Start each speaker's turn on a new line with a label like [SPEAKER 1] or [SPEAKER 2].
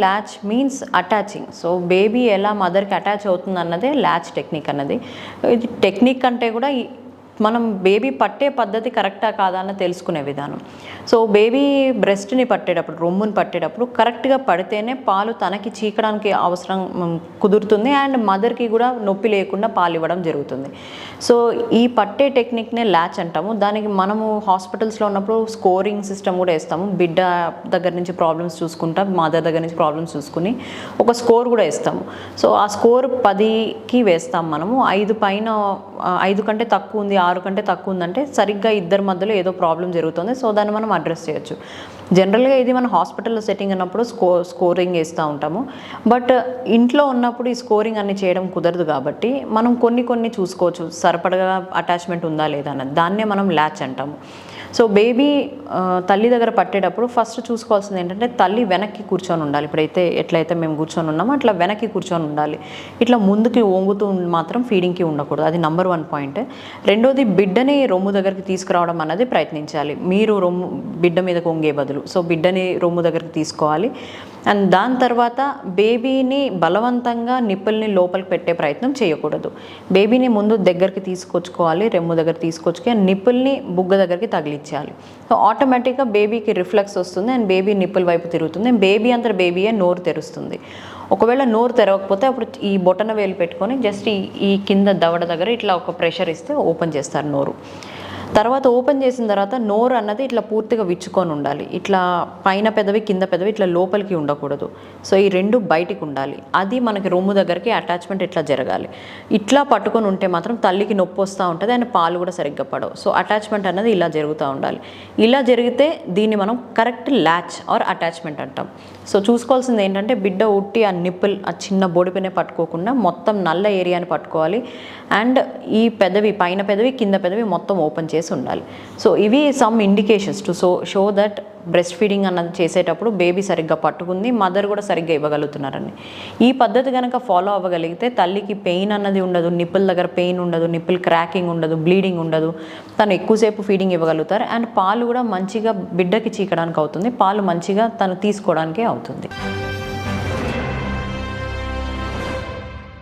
[SPEAKER 1] Latch means attaching so baby ఎలా మదర్కి attach అవుతుంది అన్నదే ల్యాచ్ టెక్నిక్ అన్నది. ఇది టెక్నిక్ అంటే కూడా మనం బేబీ పట్టే పద్ధతి కరెక్టా కాదా అని తెలుసుకునే విధానం. సో బేబీ బ్రెస్ట్ని పట్టేటప్పుడు రొమ్ముని పట్టేటప్పుడు కరెక్ట్గా పడితేనే పాలు తనకి చీకడానికి అవసరం కుదురుతుంది అండ్ మదర్కి కూడా నొప్పి లేకుండా పాలు ఇవ్వడం జరుగుతుంది. సో ఈ పట్టే టెక్నిక్నే ల్యాచ్ అంటాము. దానికి మనము హాస్పిటల్స్లో ఉన్నప్పుడు స్కోరింగ్ సిస్టమ్ కూడా వేస్తాము. బిడ్డ దగ్గర నుంచి ప్రాబ్లమ్స్ చూసుకుంటా మదర్ దగ్గర నుంచి ప్రాబ్లమ్స్ చూసుకుని ఒక స్కోర్ కూడా వేస్తాము. సో ఆ స్కోర్ పదికి వేస్తాం మనము. ఐదు పైన ఐదు కంటే తక్కువ ఉంది ఆరు కంటే తక్కువ ఉందంటే సరిగ్గా ఇద్దరి మధ్యలో ఏదో ప్రాబ్లం జరుగుతుంది. సో దాన్ని మనం అడ్రస్ చేయొచ్చు. జనరల్గా ఇది మన హాస్పిటల్లో సెట్టింగ్ అన్నప్పుడు స్కో స్కోరింగ్ వేస్తూ ఉంటాము. బట్ ఇంట్లో ఉన్నప్పుడు ఈ స్కోరింగ్ అన్ని చేయడం కుదరదు కాబట్టి మనం కొన్ని కొన్ని చూసుకోవచ్చు. సరిపడగా అటాచ్మెంట్ ఉందా లేదా అన్నది. దాన్నే మనం ల్యాచ్ అంటాము. సో బేబీ తల్లి దగ్గర పట్టేటప్పుడు ఫస్ట్ చూసుకోవాల్సింది ఏంటంటే తల్లి వెనక్కి కూర్చొని ఉండాలి. ఇప్పుడైతే ఎట్లయితే మేము కూర్చొని ఉన్నామో అట్లా వెనక్కి కూర్చొని ఉండాలి. ఇట్లా ముందుకి వంగుతూ మాత్రం ఫీడింగ్కి ఉండకూడదు. అది నంబర్ వన్ పాయింట్ రెండోది బిడ్డని రొమ్ము దగ్గరికి తీసుకురావడం అనేది ప్రయత్నించాలి. మీరు రొమ్ము బిడ్డ మీద కొంగే బదులు. సో బిడ్డని రొమ్ము దగ్గరికి తీసుకోవాలి. అండ్ దాని తర్వాత బేబీని బలవంతంగా నిప్పుల్ని లోపలికి పెట్టే ప్రయత్నం చేయకూడదు. బేబీని ముందు దగ్గరికి తీసుకొచ్చుకోవాలి రెమ్ము దగ్గర తీసుకొచ్చుకొని నిప్పుల్ని బుగ్గ దగ్గరికి తగిలించాలి. సో ఆటోమేటిక్గా బేబీకి రిఫ్లెక్స్ వస్తుంది అండ్ బేబీ నిప్పుల వైపు తిరుగుతుంది. బేబీ అంతా బేబీయే నోరు తెరుస్తుంది. ఒకవేళ నోరు తెరవకపోతే అప్పుడు ఈ బొటన వేలు పెట్టుకొని జస్ట్ ఈ కింద దవడ దగ్గర ఇట్లా ఒక ప్రెషర్ ఇస్తే ఓపెన్ చేస్తారు నోరు. తర్వాత ఓపెన్ చేసిన తర్వాత నోరు అన్నది ఇట్లా పూర్తిగా విచ్చుకొని ఉండాలి. ఇట్లా పైన పెదవి కింద పెదవి ఇట్లా లోపలికి ఉండకూడదు. సో ఈ రెండు బయటికి ఉండాలి. అది మనకి రొమ్ము దగ్గరికి అటాచ్మెంట్ ఇట్లా జరగాలి. ఇట్లా పట్టుకొని ఉంటే మాత్రం తల్లికి నొప్పి వస్తూ ఉంటుంది అండ్ పాలు కూడా సరిగ్గా పడవు. సో అటాచ్మెంట్ అనేది ఇలా జరుగుతూ ఉండాలి. ఇలా జరిగితే దీన్ని మనం కరెక్ట్ ల్యాచ్ ఆర్ అటాచ్మెంట్ అంటాం. సో చూసుకోవాల్సింది ఏంటంటే బిడ్డ ఉట్టి ఆ నిప్పుల్ ఆ చిన్న బొడిపినే పట్టుకోకుండా మొత్తం నల్ల ఏరియాని పట్టుకోవాలి. అండ్ ఈ పెదవి పైన పెదవి కింద పెదవి మొత్తం ఓపెన్ చేసి ఉండాలి. సో ఇవి some indications to so show that breast feeding అన్నది చేసేటప్పుడు బేబీ సరిగ్గా పట్టుకుంది మదర్ కూడా సరిగ్గా ఇవ్వగలుగుతున్నారని ఈ పద్ధతి కనుక ఫాలో అవ్వగలిగితే తల్లికి పెయిన్ అన్నది ఉండదు నిప్పుల దగ్గర పెయిన్ ఉండదు నిప్పులు క్రాకింగ్ ఉండదు బ్లీడింగ్ ఉండదు. తను ఎక్కువసేపు ఫీడింగ్ ఇవ్వగలుగుతారు అండ్ పాలు కూడా మంచిగా బిడ్డకి చీకడానికి అవుతుంది పాలు మంచిగా తను తీసుకోవడానికే అవుతుంది.